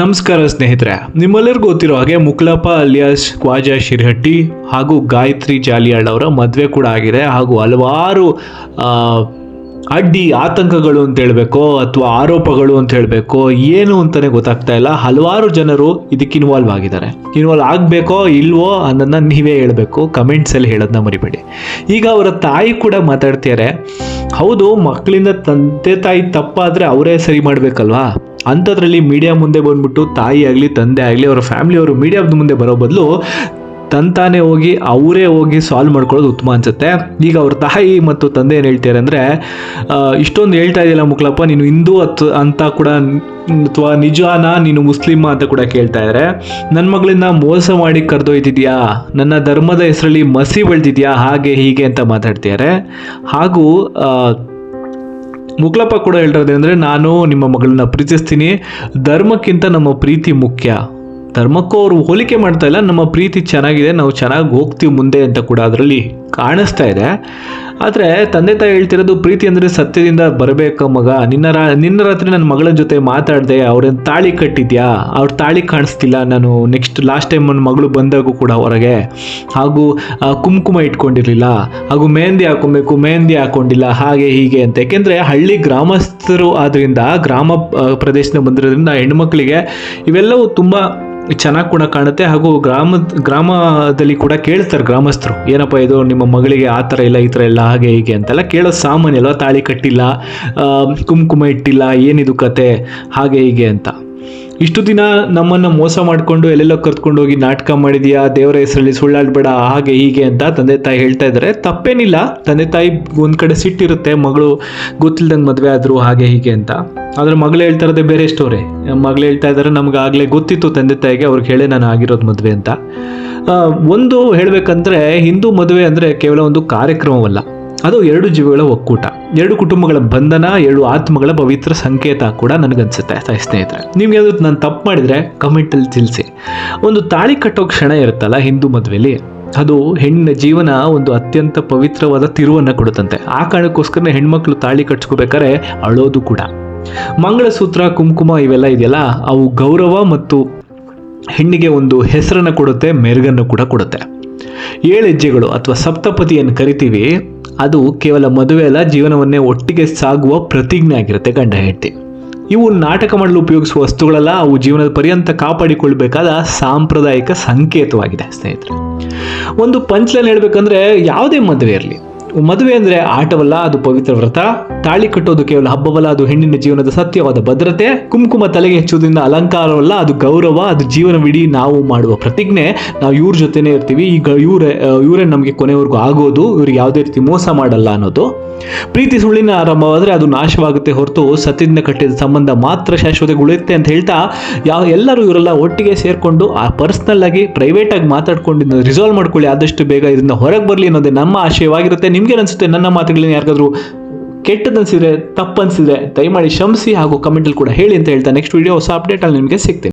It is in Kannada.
ನಮಸ್ಕಾರ ಸ್ನೇಹಿತರೆ, ನಿಮ್ಮೆಲ್ಲರಿಗೂ ಗೊತ್ತಿರೋ ಹಾಗೆ ಮುಕ್ಲಪ್ಪ ಅಲಿಯಾಸ್ ಖ್ವಾಜಾ ಶಿರ್ಹಟ್ಟಿ ಹಾಗೂ ಗಾಯತ್ರಿ ಜಾಲಿಯಾಳ್ ಅವರ ಮದುವೆ ಕೂಡ ಆಗಿದೆ ಹಾಗೂ ಹಲವಾರು ಅಡ್ಡಿ ಆತಂಕಗಳು ಅಂತ ಹೇಳಬೇಕು ಅಥವಾ ಆರೋಪಗಳು ಅಂತ ಹೇಳಬೇಕು ಏನು ಅಂತಾನೆ ಗೊತ್ತಾಗ್ತಾ ಇಲ್ಲ. ಹಲವಾರು ಜನರು ಇದಕ್ಕೆ ಇನ್ವಾಲ್ವ್ ಆಗಿದ್ದಾರೆ. ಇನ್ವಾಲ್ವ್ ಆಗಬೇಕೋ ಇಲ್ವೋ ಅನ್ನೋದನ್ನ ನೀವೇ ಹೇಳಬೇಕು. ಕಮೆಂಟ್ಸಲ್ಲಿ ಹೇಳೋದನ್ನ ಮರಿಬೇಡಿ. ಈಗ ಅವರ ತಾಯಿ ಕೂಡ ಮಾತಾಡ್ತಿದ್ದಾರೆ ಹೌದು, ಮಕ್ಕಳಿಂದ ತಂದೆ ತಾಯಿ ತಪ್ಪಾದರೆ ಅವರೇ ಸರಿ ಮಾಡಬೇಕಲ್ವಾ? ಅಂಥದ್ರಲ್ಲಿ ಮೀಡಿಯಾ ಮುಂದೆ ಬಂದ್ಬಿಟ್ಟು ತಾಯಿ ಆಗಲಿ, ತಂದೆ ಆಗಲಿ, ಅವರ ಫ್ಯಾಮಿಲಿಯವರು ಮೀಡಿಯಾದ ಮುಂದೆ ಬರೋ ಬದಲು ತಂತಾನೆ ಹೋಗಿ, ಅವರೇ ಹೋಗಿ ಸಾಲ್ವ್ ಮಾಡ್ಕೊಳ್ಳೋದು ಉತ್ತಮ ಅನ್ಸುತ್ತೆ. ಈಗ ಅವ್ರ ತಾಯಿ ಮತ್ತು ತಂದೆ ಏನು ಹೇಳ್ತಾರೆ ಅಂದರೆ ಇಷ್ಟೊಂದು ಹೇಳ್ತಾ ಇದೆಯಲ್ಲ ಮುಕ್ಲಪ್ಪ, ನೀನು ಹಿಂದೂ ಅತ್, ಅಂತ ಕೂಡ ಅಥವಾ ನಿಜಾನ ನೀನು ಮುಸ್ಲಿಮ ಅಂತ ಕೂಡ ಕೇಳ್ತಾ ಇದ್ದಾರೆ ನನ್ನ ಮಗಳನ್ನ ಮೋಸ ಮಾಡಿ ಕರೆದೊಯ್ದಿದ್ಯಾ? ನನ್ನ ಧರ್ಮದ ಹೆಸರಲ್ಲಿ ಮಸಿ ಬೆಳೆದಿದ್ಯಾ? ಹಾಗೆ ಹೀಗೆ ಅಂತ ಮಾತಾಡ್ತಿದ್ದಾರೆ ಹಾಗೂ ಆ, ಮುಕ್ಲಪ್ಪ ಕೂಡ ಹೇಳ್ತಾರೆ ಅಂದರೆ ನಾನು ನಿಮ್ಮ ಮಗಳನ್ನ ಪ್ರೀತಿಸ್ತೀನಿ. ಧರ್ಮಕ್ಕಿಂತ ನಮ್ಮ ಪ್ರೀತಿ ಮುಖ್ಯ. ಧರ್ಮಕ್ಕೂ ಅವರು ಹೋಲಿಕೆ ಮಾಡ್ತಾ ಇಲ್ಲ ನಮ್ಮ ಪ್ರೀತಿ ಚೆನ್ನಾಗಿದೆ ನಾವು ಚೆನ್ನಾಗಿ ಹೋಗ್ತೀವಿ ಮುಂದೆ ಅಂತ ಕೂಡ ಅದರಲ್ಲಿ ಕಾಣಿಸ್ತಾ ಇದೆ. ಆದರೆ ತಂದೆ ತಾಯಿ ಹೇಳ್ತಿರೋದು ಪ್ರೀತಿ ಅಂದರೆ ಸತ್ಯದಿಂದ ಬರಬೇಕು ಮಗ. ನಿನ್ನ ರಾ, ನಿನ್ನ ರಾತ್ರಿ ನನ್ನ ಮಗಳ ಜೊತೆ ಮಾತಾಡಿದೆ, ಅವ್ರೇನು ತಾಳಿ ಕಟ್ಟಿದ್ಯಾ? ಅವ್ರ ತಾಳಿ ಕಾಣಿಸ್ತಿಲ್ಲ ನಾನು ನೆಕ್ಸ್ಟ್ ಲಾಸ್ಟ್ ಟೈಮ್ ನನ್ನ ಮಗಳು ಬಂದಾಗೂ ಕೂಡ ಹೊರಗೆ. ಹಾಗೂ ಕುಂಕುಮ ಇಟ್ಕೊಂಡಿರಲಿಲ್ಲ. ಹಾಗೂ ಮೆಹಂದಿ ಹಾಕೊಬೇಕು ಮೆಹಂದಿ ಹಾಕೊಂಡಿಲ್ಲ ಹಾಗೆ ಹೀಗೆ ಅಂತ. ಯಾಕೆಂದರೆ ಹಳ್ಳಿ ಗ್ರಾಮಸ್ಥರು ಆದ್ದರಿಂದ ಗ್ರಾಮ ಪ್ರದೇಶದ ಪ್ರದೇಶದಿಂದ ಬಂದಿರೋದ್ರಿಂದ ಹೆಣ್ಮಕ್ಳಿಗೆ ಇವೆಲ್ಲವೂ ತುಂಬ ಚೆನ್ನಾಗಿ ಕೂಡ ಕಾಣುತ್ತೆ. ಹಾಗೂ ಗ್ರಾಮ ಗ್ರಾಮದಲ್ಲಿ ಕೂಡ ಕೇಳ್ತಾರೆ ಗ್ರಾಮಸ್ಥರು. ಏನಪ್ಪ ಇದು ನಿಮ್ಮ ಮಗಳಿಗೆ ಆ ಥರ ಇಲ್ಲ, ಈ ಥರ ಇಲ್ಲ, ಹಾಗೆ ಹೀಗೆ ಅಂತೆಲ್ಲ ಕೇಳೋ ಸಾಮಾನ್ಯ ಅಲ್ವಾ? ತಾಳಿ ಕಟ್ಟಿಲ್ಲ ಕುಂಕುಮ ಇಟ್ಟಿಲ್ಲ, ಏನಿದು ಕತೆ, ಹಾಗೆ ಹೀಗೆ ಅಂತ. ಇಷ್ಟು ದಿನ ನಮ್ಮನ್ನು ಮೋಸ ಮಾಡಿಕೊಂಡು ಎಲ್ಲೆಲ್ಲೋ ಕರ್ತ್ಕೊಂಡು ಹೋಗಿ ನಾಟಕ ಮಾಡಿದೀಯಾ, ದೇವರ ಹೆಸರಲ್ಲಿ ಸುಳ್ಳಾಡ್ಬೇಡ, ಹಾಗೆ ಹೀಗೆ ಅಂತ ತಂದೆ ತಾಯಿ ಹೇಳ್ತಾ ಇದ್ದಾರೆ. ತಪ್ಪೇನಿಲ್ಲ. ತಂದೆ ತಾಯಿ ಒಂದು ಕಡೆ ಸಿಟ್ಟಿರುತ್ತೆ, ಮಗಳು ಗೊತ್ತಿಲ್ಲದಂಗೆ ಮದುವೆ ಆದರು ಹಾಗೆ ಹೀಗೆ ಅಂತ. ಆದರೆ ಮಗಳು ಹೇಳ್ತಾ ಇರೋದೇ ಬೇರೆ ಸ್ಟೋರಿ ಮಗಳು ಹೇಳ್ತಾ ಇದ್ದಾರೆ ನಮ್ಗೆ ಆಗಲೇ ಗೊತ್ತಿತ್ತು ತಂದೆ ತಾಯಿಗೆ, ಅವ್ರಿಗೆ ಹೇಳಿ ನಾನು ಆಗಿರೋದು ಮದುವೆ ಅಂತ. ಒಂದು ಹೇಳಬೇಕಂದ್ರೆ ಹಿಂದೂ ಮದುವೆ ಅಂದರೆ ಕೇವಲ ಒಂದು ಕಾರ್ಯಕ್ರಮವಲ್ಲ. ಅದು ಎರಡು ಜೀವಿಗಳ ಒಕ್ಕೂಟ. ಎರಡು ಕುಟುಂಬಗಳ ಬಂಧನ, ಎರಡು ಆತ್ಮಗಳ ಪವಿತ್ರ ಸಂಕೇತ ಕೂಡ ನನಗನ್ಸುತ್ತೆ ಸ್ನೇಹಿತರೆ. ನಿಮ್ಗೆ ಅದು ನಾನು ತಪ್ಪು ಮಾಡಿದರೆ ಕಮೆಂಟಲ್ಲಿ ತಿಳಿಸಿ. ಒಂದು ತಾಳಿ ಕಟ್ಟೋ ಕ್ಷಣ ಇರುತ್ತಲ್ಲ ಹಿಂದೂ ಮದುವೆಯಲ್ಲಿ ಅದು ಹೆಣ್ಣಿನ ಜೀವನ ಒಂದು ಅತ್ಯಂತ ಪವಿತ್ರವಾದ ತಿರುವನ್ನು ಕೊಡುತ್ತಂತೆ. ಆ ಕಾರಣಕ್ಕೋಸ್ಕರ ಹೆಣ್ಮಕ್ಳು ತಾಳಿ ಕಟ್ಸ್ಕೋಬೇಕಾರೆ ಅಳೋದು ಕೂಡ. ಮಂಗಳಸೂತ್ರ, ಕುಂಕುಮ ಇವೆಲ್ಲ ಇದೆಯಲ್ಲ, ಅವು ಗೌರವ ಮತ್ತು ಹೆಣ್ಣಿಗೆ ಒಂದು ಹೆಸರನ್ನು ಕೊಡುತ್ತೆ, ಮೆರುಗನ್ನು ಕೂಡ ಕೊಡುತ್ತೆ. ಏಳು ಹೆಜ್ಜೆಗಳು ಅಥವಾ ಸಪ್ತಪತಿಯನ್ನು ಕರಿತೀವಿ. ಅದು ಕೇವಲ ಮದುವೆ ಅಲ್ಲ, ಜೀವನವನ್ನೇ ಒಟ್ಟಿಗೆ ಸಾಗುವ ಪ್ರತಿಜ್ಞೆ ಆಗಿರುತ್ತೆ ಗಂಡ ಹೆಂಡತಿ. ಇವು ನಾಟಕ ಮಾಡಲು ಉಪಯೋಗಿಸುವ ವಸ್ತುಗಳಲ್ಲ, ಅವು ಜೀವನದ ಪರ್ಯಂತ ಕಾಪಾಡಿಕೊಳ್ಬೇಕಾದ ಸಾಂಪ್ರದಾಯಿಕ ಸಂಕೇತವಾಗಿದೆ ಸ್ನೇಹಿತರೆ. ಒಂದು ಪಂಚ್ಲಲ್ಲಿ ಹೇಳ್ಬೇಕಂದ್ರೆ ಯಾವುದೇ ಮದುವೆ ಇರಲಿ. ಮದುವೆ ಅಂದರೆ ಆಟವಲ್ಲ, ಅದು ಪವಿತ್ರ ವ್ರತ ತಾಳಿ ಕಟ್ಟೋದು ಕೇವಲ ಹಬ್ಬವಲ್ಲ, ಅದು ಹೆಣ್ಣಿನ ಜೀವನದ ಸತ್ಯವಾದ ಭದ್ರತೆ. ಕುಂಕುಮ ತಲೆಗೆ ಹೆಚ್ಚುವುದರಿಂದ ಅಲಂಕಾರವಲ್ಲ, ಅದು ಗೌರವ, ಅದು ಜೀವನವಿಡೀ ನಾವು ಮಾಡುವ ಪ್ರತಿಜ್ಞೆ. ನಾವು ಇವ್ರ ಜೊತೆನೇ ಇರ್ತೀವಿ. ಈಗ ಇವರೇ ಇವರೇ ನಮಗೆ ಕೊನೆವರೆಗೂ ಆಗೋದು, ಇವ್ರಿಗೆ ಯಾವುದೇ ರೀತಿ ಮೋಸ ಮಾಡಲ್ಲ ಅನ್ನೋದು. ಪ್ರೀತಿ ಸುಳ್ಳಿನ ಆರಂಭವಾದರೆ ಅದು ನಾಶವಾಗುತ್ತೆ ಹೊರತು ಸತ್ಯದಿಂದ ಕಟ್ಟಿದ ಸಂಬಂಧ ಮಾತ್ರ ಶಾಶ್ವತ ಉಳಿಯುತ್ತೆ ಅಂತ ಹೇಳ್ತಾ ಯಾವ ಎಲ್ಲರೂ ಇವರೆಲ್ಲ ಒಟ್ಟಿಗೆ ಸೇರಿಕೊಂಡು, ಆ ಪರ್ಸ್ನಲ್ ಆಗಿ ಪ್ರೈವೇಟ್ ಆಗಿ ಮಾತಾಡ್ಕೊಂಡು ರಿಸಾಲ್ವ್ ಮಾಡ್ಕೊಳ್ಳಿ. ಆದಷ್ಟು ಬೇಗ ಇದರಿಂದ ಹೊರಗೆ ಬರಲಿ ಅನ್ನೋದೇ ನಮ್ಮ ಆಶಯವಾಗಿರುತ್ತೆ. ನಿಮ್ಗೆ ಅನಿಸುತ್ತೆ? ನನ್ನ ಮಾತುಗಳನ್ನ ಯಾರಿಗಾದ್ರೂ ಕೆಟ್ಟದನ್ಸಿದ್ರೆ, ತಪ್ಪನ್ಸಿದ್ರೆ ದಯಮಾಡಿ ಶಮ್ಸಿ ಹಾಗೂ ಕಮೆಂಟಲ್ಲಿ ಕೂಡ ಹೇಳಿ ಅಂತ ಹೇಳ್ತಾ ನೆಕ್ಸ್ಟ್ ವಿಡಿಯೋ ಹೊಸ ಅಪ್ಡೇಟಲ್ಲಿ ನಿಮಗೆ ಸಿಗ್ತೀನಿ.